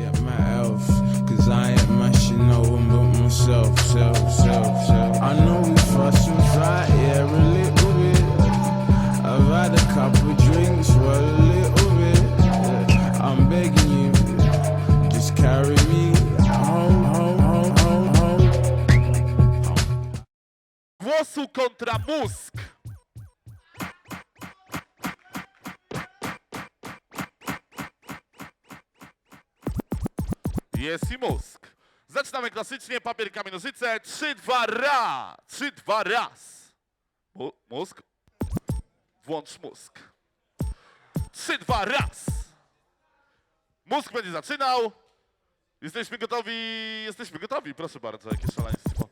check my health. Cause I ain't mashing no one but myself, self, self, self. I know we fuss and fight, yeah, a little bit. I've had a couple drinks, well, a little bit. I'm begging you, just carry me home, home, home, home, home. Mózg. Jest i mózg. Zaczynamy klasycznie, papier, kamień, nożyce. 3, 2, ra! 3, 2, raz. Mózg. Włącz mózg. 3, 2, raz. Mózg będzie zaczynał. Jesteśmy gotowi, jesteśmy gotowi, proszę bardzo, jakie szaleństwo.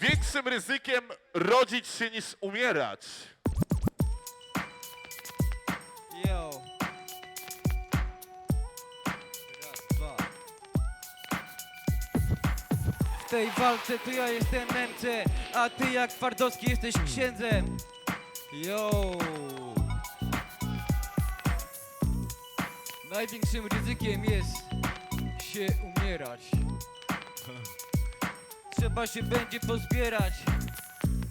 Większym ryzykiem rodzić się niż umierać. W tej walce to ja jestem męce, a ty jak Twardowski jesteś księdzem. Yo. Największym ryzykiem jest się umierać. Trzeba się będzie pozbierać.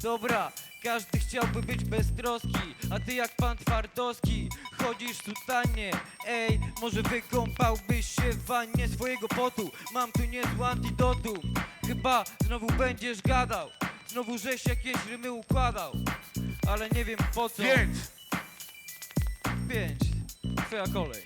Dobra, każdy chciałby być beztroski, a ty jak pan Twardowski chodzisz w sutannie. Ej, może wykąpałbyś się w wannie swojego potu? Mam tu niezłe antidotum. Chyba znowu będziesz gadał, znowu żeś jakieś rymy układał. Ale nie wiem po co. Pięć. Pięć. Twoja kolej.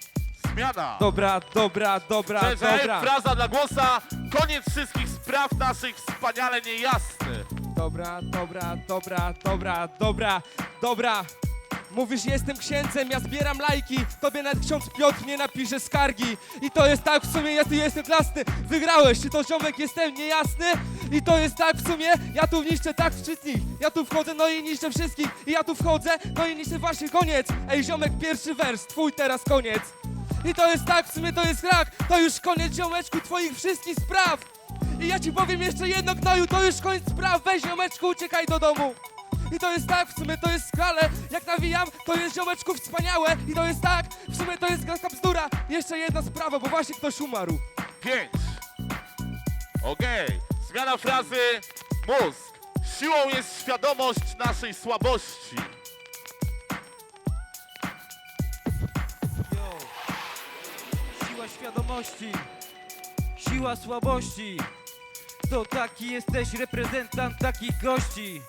Zmiana. Dobra, dobra, dobra, Cześć, dobra. fraza dla głosa. Koniec wszystkich spraw naszych wspaniale niejasny. Dobra, dobra, dobra, dobra, dobra, dobra. Mówisz, jestem księdzem, ja zbieram lajki, tobie nawet ksiądz Piotr nie napisze skargi. I to jest tak, w sumie ja tu jestem klasny, wygrałeś, czy to ziomek jestem niejasny? I to jest tak, w sumie ja tu niszczę tak wszystkich, ja tu wchodzę, no i niszczę wszystkich. I ja tu wchodzę, no i niszczę właśnie koniec. Ej, ziomek, pierwszy wers, twój teraz koniec. I to jest tak, w sumie to jest rak, to już koniec, ziomeczku, twoich wszystkich spraw. I ja ci powiem jeszcze jedno, gnoju, to już koniec spraw, weź ziomeczku, uciekaj do domu. I to jest tak, w sumie to jest skale, jak nawijam, to jest ziomeczku wspaniałe. I to jest tak, w sumie to jest gaska bzdura. Jeszcze jedna sprawa, bo właśnie ktoś umarł. Pięć. Okej. Zmiana frazy. Mózg. Siłą jest świadomość naszej słabości. Yo. Siła świadomości, siła słabości. To taki jesteś reprezentant takich gości.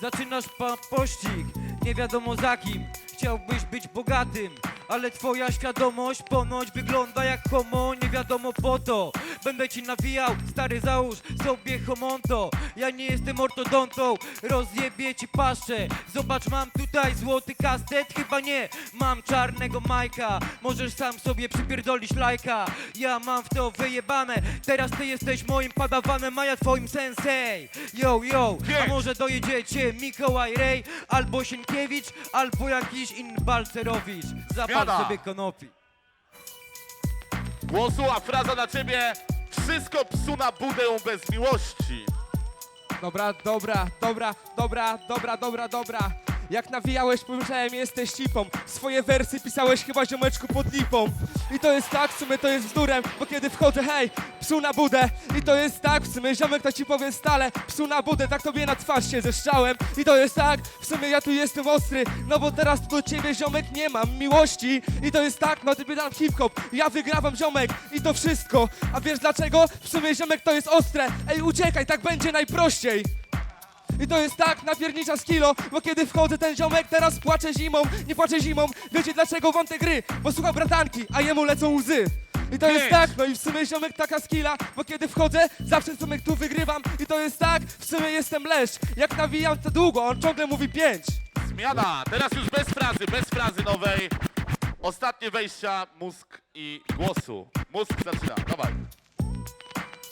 Zaczynasz pan pościg, nie wiadomo za kim. Chciałbyś być bogatym, ale twoja świadomość ponoć wygląda jak homo, nie wiadomo po to. Będę ci nawijał, stary załóż sobie homonto. Ja nie jestem ortodontą, rozjebię ci paszczę. Zobacz, mam tutaj złoty kastet, chyba nie. Mam czarnego majka, możesz sam sobie przypierdolić lajka. Ja mam w to wyjebane, teraz ty jesteś moim padawanem, a ja twoim sensei. Yo, yo, a może dojedziecie Mikołaj Rej, albo Sienkiewicz, albo jakiś inny Balcerowicz. Zmiana. sobie konopi. Głosu, a fraza na ciebie. Wszystko psu na budę bez miłości. Dobra, dobra, dobra, dobra, dobra, dobra, dobra. Jak nawijałeś, pomyślałem, jesteś cipą. Swoje wersy pisałeś chyba ziomeczku pod lipą. I to jest tak, w sumie to jest bzdurem, bo kiedy wchodzę, hej, psu na budę. I to jest tak, w sumie ziomek to ci powiem stale, psu na budę, tak tobie na twarz się zeszczałem. I to jest tak, w sumie ja tu jestem ostry, no bo teraz do ciebie ziomek nie mam miłości. I to jest tak, no ty pytam hip-hop, ja wygrałam ziomek i to wszystko. A wiesz dlaczego? W sumie ziomek to jest ostre. Ej, uciekaj, tak będzie najprościej. I to jest tak, napiernicza z kilo, bo kiedy wchodzę ten ziomek teraz płacze zimą, nie płacze zimą, wiecie dlaczego wątek gry, bo słucha bratanki, a jemu lecą łzy. I to jest tak, no i w sumie ziomek taka skilla, bo kiedy wchodzę, zawsze ziomek tu wygrywam i to jest tak, w sumie jestem leszcz, jak nawijam to długo, on ciągle mówi pięć. Zmiana. Teraz już bez frazy, bez frazy nowej. Ostatnie wejścia, mózg i głosu. Mózg zaczyna. Dawaj.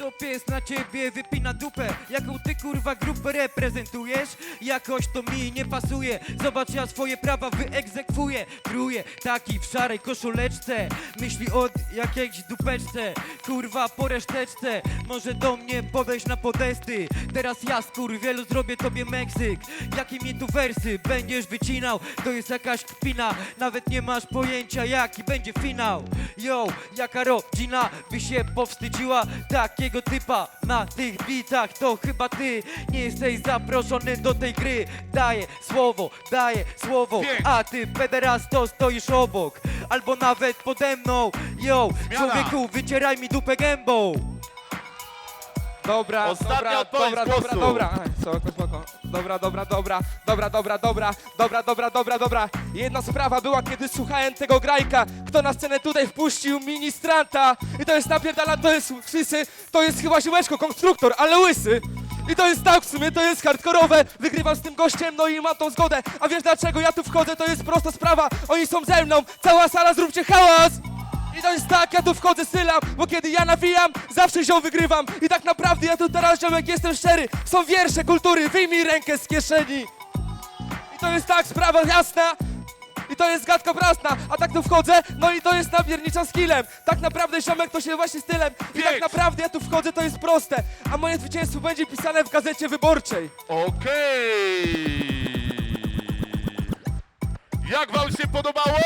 To pies na ciebie wypina dupę. Jaką ty kurwa grupę reprezentujesz? Jakoś to mi nie pasuje. Zobacz ja swoje prawa wyegzekwuję. Kruję taki w szarej koszuleczce. Myśli od jakiejś dupeczce. Kurwa po reszteczce. Może do mnie podejść na podesty Teraz ja wielu zrobię tobie Meksyk. Jakie mi tu wersy będziesz wycinał? To jest jakaś kpina. Nawet nie masz pojęcia jaki będzie finał. Yo, jaka rodzina by się powstydziła? Takiego typa na tych bitach To chyba ty. Nie jesteś zaproszony do tej gry. Daję słowo, daję słowo. A ty pederasto stoisz obok. Albo nawet pode mną. Yo, Zmiana. człowieku wycieraj mi dupę gębą Dobra, Ostatnia dobra, odpowiedź dobra, głosu. dobra, dobra. Aj, Spoko, spoko. Dobra, dobra, dobra, dobra, dobra, dobra, dobra, dobra, dobra, dobra. Jedna sprawa była, kiedy słuchałem tego grajka, kto na scenę tutaj wpuścił ministranta. I to jest napierdala, to jest wszyscy, to jest chyba ziomeczko, konstruktor, ale łysy. I to jest tak, w sumie to jest hardkorowe, wygrywam z tym gościem, no i mam tą zgodę. A wiesz dlaczego ja tu wchodzę, to jest prosta sprawa, oni są ze mną, cała sala, zróbcie hałas! I to jest tak, ja tu wchodzę sylam, bo kiedy ja nawijam, zawsze ziom wygrywam. I tak naprawdę ja tu teraz ziomek jestem szczery. Są wiersze kultury, wyjmij rękę z kieszeni. I to jest tak, sprawa jasna. I to jest gadka prasna, a tak tu wchodzę, no i to jest napierniczam skillem. Tak naprawdę ziomek to się właśnie stylem. I tak Pięć. naprawdę ja tu wchodzę, to jest proste. A moje zwycięstwo będzie pisane w gazecie wyborczej. Okej. Jak wam się podobało?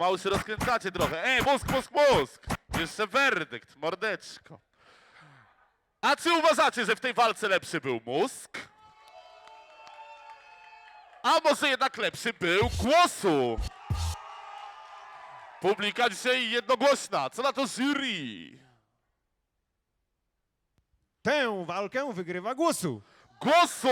Pomału się rozkręcacie trochę. Ej, mózg, mózg, mózg. Jeszcze werdykt, mordeczko. A czy uważacie, że w tej walce lepszy był mózg? A może jednak lepszy był głosu? Publika dzisiaj jednogłośna. Co na to jury? Tę walkę wygrywa głosu. Głosu!